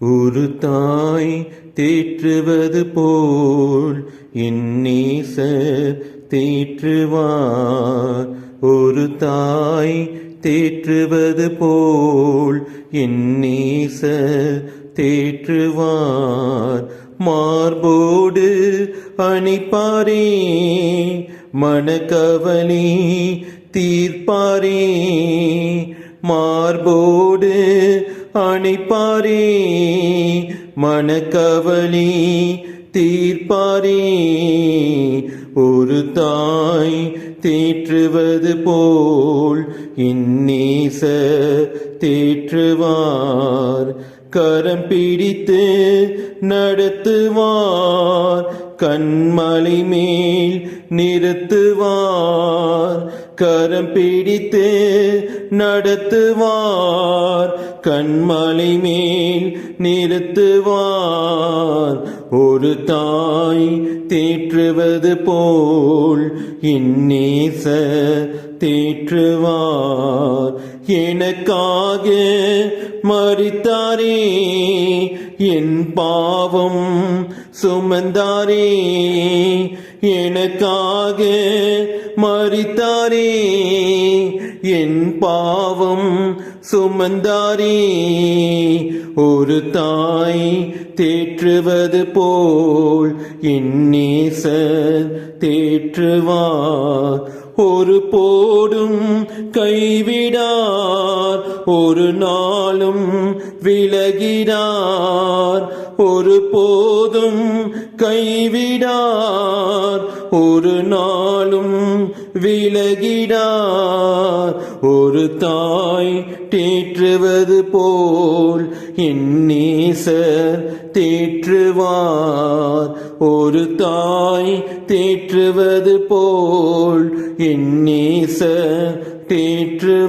ஒரு தாய் தேற்றுவது போல் என் தேற்றுவார். ஒரு தாய் தேற்றுவது போல் என் தேற்றுவார். மார்போடு அணிப்பாரே மனக்கவலி தீர்ப்பாரே. மார்போடு அணைப்பாரே மனக்கவலி தீர்ப்பாரே. ஒரு தாய் தேற்றுவது போல் இந்நேச தேற்றுவார். கரம் பிடித்து நடத்துவார். கண்மலை மேல் நிறுத்துவார். கரம் பிடித்து நடத்துவார். கண்மலை மேல் நிறுத்துவார். ஒரு தாய் தேற்றுவது போல் இன்னேச தேற்றுவார். எனக்காக மறித்தாரே. என் பாவம் சுமந்தாரே எனக்காக மறித்தாரே என் பாவம் சுமந்தாரே ஒரு தாய் தேற்றுவது போல் இந்நேச தேற்றுவார். ஒரு போடும் கைவிடார். விலகினார் ஒரு நாளும் விலகினார். ஒரு போதும் கைவிடார். ஒரு நாளும் விலகிடார் ஒரு தாய் தேற்றுவது போல் இந்நேசர் தேற்றுவார். ஒரு தாய் தேற்றுவது போல் இந்நேசர் தேற்றுவார்